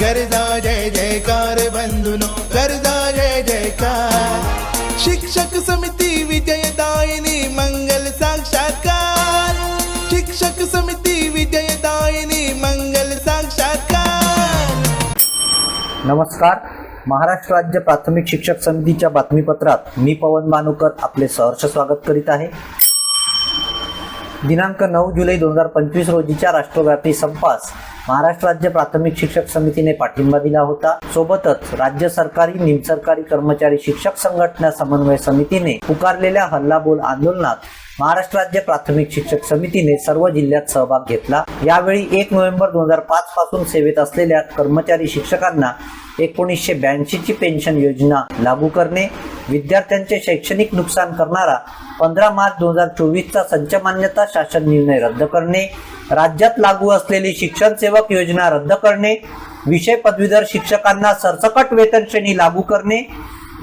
गरजा जय जयकार बंधुनो गरजा जय जयकार. शिक्षक समिती विजयदायिनी मंगल साक्षात्कार. शिक्षक समिती विजयदायिनी मंगल साक्षात्कार. नमस्कार. महाराष्ट्र राज्य प्राथमिक शिक्षक समितीच्या बातमीपत्रात मी पवन मानुकर आपले सहर्ष स्वागत करीत आहे. दिनांक नऊ जुलै दोन हजार पंचवीस रोजीच्या राष्ट्रव्यापी संपास महाराष्ट्र राज्य प्राथमिक शिक्षक समितीने पाठिंबा दिला होता. सोबतच राज्य सरकारी निमसरकारी कर्मचारी शिक्षक संघटना समन्वय समितीने पुकारलेल्या हल्लाबोल आंदोलनात महाराष्ट्र राज्य प्राथमिक शिक्षक समितीने सर्व जिल्ह्यात सहभाग घेतला. यावेळी एक नोव्हेंबर दोन हजार पाच पासून सेवेत असलेल्या कर्मचारी शिक्षकांना एकोणीसशे ब्याऐंशीची पेन्शन योजना लागू करणे विद्यार्थ्यांचे शैक्षणिक नुकसान करणारा पंधरा मार्च दोन हजार चोवीसचा संच मान्यता शासन निर्णय रद्द करणे राज्यात लागू असलेली शिक्षण सेवक योजना रद्द करणे विषय पदवीधर शिक्षकांना सरसकट वेतन श्रेणी लागू करणे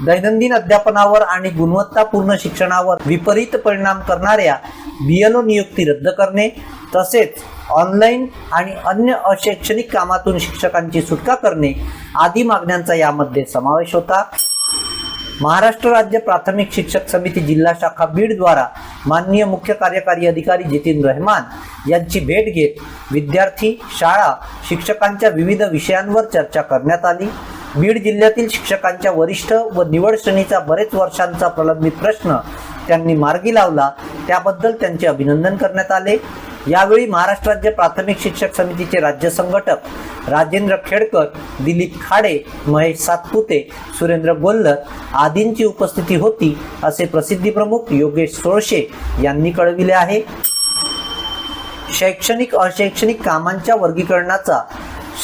दैनंदिन अध्यापनावर आणि गुणवत्तापूर्ण शिक्षणावर विपरीत परिणाम करणाऱ्या बीएलओ नियुक्ती रद्द करणे तसेच ऑनलाईन आणि अन्य अशैक्षणिक कामातून शिक्षकांची सुटका करणे आदी मागण्यांचा यामध्ये समावेश होता. महाराष्ट्र राज्य प्राथमिक शिक्षक समिती जिल्हा शाखा बीड द्वारा माननीय मुख्य कार्यकारी अधिकारी जितीन रहमान यांची भेट घेत विद्यार्थी शाळा शिक्षकांच्या विविध विषयांवर चर्चा करण्यात आली. बीड जिल्ह्यातील शिक्षकांच्या वरिष्ठ व निवड श्रेणीचा बरेच वर्षांचा प्रलंबित प्रश्न त्यांनी मार्गी लावला. त्याबद्दल त्यांचे अभिनंदन करण्यात आले. यावेळी महाराष्ट्र राज्य प्राथमिक शिक्षक समितीचे राज्य संघटक राजेंद्र खेडकर दिलीप खाडे महेश सातपुते सुरेंद्र गोल्लर आदींची उपस्थिती होती असे प्रसिद्धी प्रमुख योगेश सोळशे यांनी कळविले आहे. शैक्षणिक अशैक्षणिक कामांच्या वर्गीकरणाचा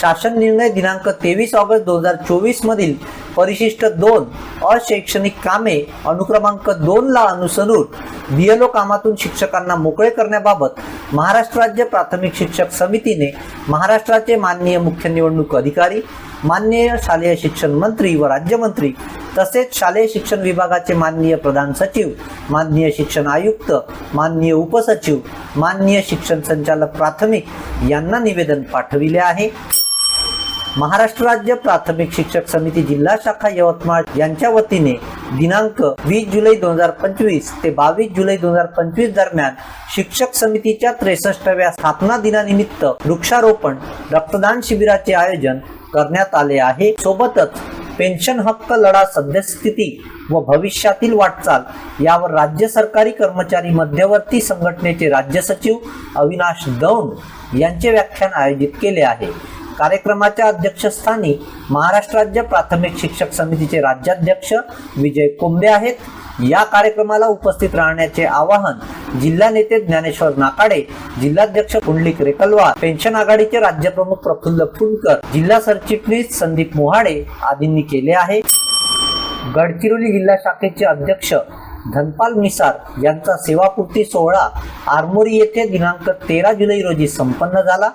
शासन निर्णय दिनांक तेवीस ऑगस्ट दोन हजार चोवीस मधील परिशिष्ट दोन अशैक्षणिक कामे अनुक्रमांक दोन ला अनुसरून बीएलओ कामातून शिक्षकांना मोकळे करण्याबाबत महाराष्ट्र राज्य प्राथमिक शिक्षक समितीने महाराष्ट्राचे माननीय मुख्य निवडणूक अधिकारी माननीय शालेय शिक्षण मंत्री व राज्यमंत्री तसेच शालेय शिक्षण विभागाचे माननीय प्रधान सचिव माननीय शिक्षण आयुक्त माननीय उपसचिव माननीय शिक्षण संचालक प्राथमिक यांना निवेदन पाठविले आहे. महाराष्ट्र राज्य प्राथमिक शिक्षक समिती जिल्हा शाखा यवतमाळ यांच्या वतीने दिनांक वीस जुलै दोन हजार पंचवीस ते बावीस जुलै दोन हजार पंचवीस दरम्यान शिक्षक समितीच्या त्रेसष्टव्या स्थापना दिनानिमित्त वृक्षारोपण रक्तदान शिबिराचे आयोजन करण्यात आले आहे. सोबतच पेन्शन हक्क लढा सद्यस्थिती व भविष्यातील वाटचाल यावर राज्य सरकारी कर्मचारी मध्यवर्ती संघटनेचे राज्य सचिव अविनाश दौंड यांचे व्याख्यान आयोजित केले आहे. कार्यक्रमाच्या अध्यक्षस्थानी महाराष्ट्र राज्य प्राथमिक शिक्षक समितीचे राज्याध्यक्ष विजय कोंबे आहेत. या कार्यक्रमाला उपस्थित राहण्याचे आवाहन जिल्हा नेते ज्ञानेश्वर नाकाडे जिल्हाध्यक्ष पुंडलिक रेकलवार पेन्शन आघाडीचे राज्यप्रमुख प्रफुल्ल फुंडकर जिल्हा सरचिटणीस संदीप मोहाडे आदींनी केले आहे. गडचिरोली जिल्हा शाखेचे अध्यक्ष धनपाल मिसार यांचा सेवापूर्ती सोहळा आरमोरी येथे दिनांक तेरा जुलै रोजी संपन्न झाला.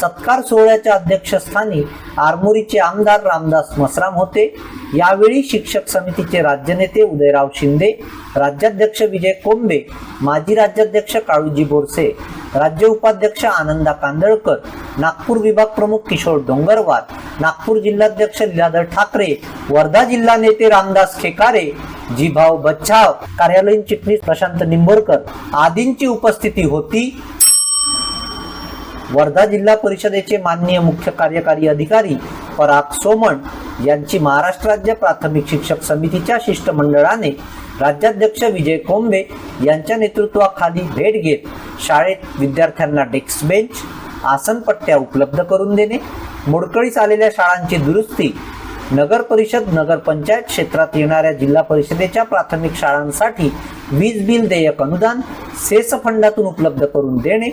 सत्कार सोहळ्याच्या अध्यक्षस्थानी आरमोरीचे आमदार रामदास मसराम होते. यावेळी शिक्षक समितीचे राज्यनेते उदयराव शिंदे राज्याध्यक्ष विजय कोंबे माजी राज्याध्यक्ष काळूजी बोरसे राज्य उपाध्यक्ष आनंदा कांदळकर नागपूर विभाग प्रमुख किशोर डोंगरवार नागपूर जिल्हाध्यक्ष लीलाधर ठाकरे वर्धा जिल्हा नेते रामदास खेकारे जीभाव बच्छाव कार्यालयीन चिटणीस प्रशांत निंबोरकर आदींची उपस्थिती होती. वर्धा जिल्हा परिषदेचे माननीय मुख्य कार्यकारी अधिकारी पराग सोमण यांची महाराष्ट्र राज्य प्राथमिक शिक्षक समितीच्या शिष्टमंडळाने राज्याध्यक्ष विजय कोंबे यांच्या नेतृत्वाखाली भेट घेत शाळेत विद्यार्थ्यांना डेस्क बेंच आसनपट्ट्या उपलब्ध करून देणे मोडकळीस आलेल्या शाळांची दुरुस्ती नगर परिषद नगरपंचायत क्षेत्रात येणाऱ्या जिल्हा परिषदेच्या प्राथमिक शाळांसाठी वीज बिल देयक अनुदान सेस फंडातून उपलब्ध करून देणे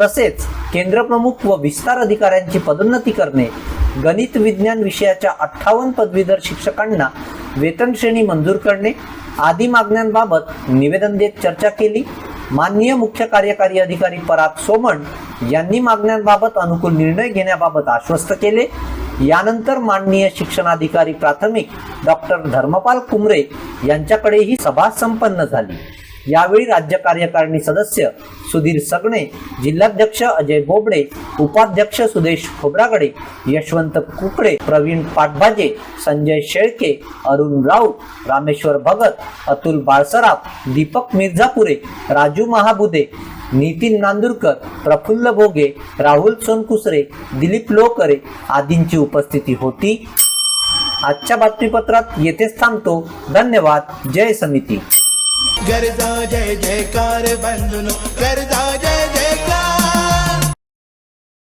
तसेच केंद्रप्रमुख व विस्तार अधिकाऱ्यांची पदोन्नती करणे गणित विज्ञान विषयाच्या अठ्ठावन्न पदवीधर शिक्षकांना वेतन श्रेणी मंजूर करणे आदी मागण्यांबाबत निवेदन देत चर्चा केली. माननीय मुख्य कार्यकारी अधिकारी पराग सोमण यांनी मागण्यांबाबत अनुकूल निर्णय घेण्याबाबत आश्वस्त केले. यानंतर माननीय शिक्षणाधिकारी प्राथमिक डॉक्टर धर्मपाल कुमरे यांच्याकडेही सभा संपन्न झाली. यावेळी राज्य कार्यकारिणी सदस्य सुधीर सगणे जिल्हाध्यक्ष अजय बोबडे उपाध्यक्ष सुदेश खोब्रागडे यशवंत कुकडे प्रवीण पाटभाजे संजय शेळके अरुण राऊत रामेश्वर भगत अतुल बाळसराफ दीपक मिर्झापुरे राजू महाबुदे नितीन नांदुरकर प्रफुल्ल भोगे राहुल सोनकुसरे दिलीप लोकरे आदींची उपस्थिती होती. आजच्या बातमीपत्रात येथेच थांबतो. धन्यवाद. जय समिती. गरजा जय जयकार बंधुनो गरजा जय जयकार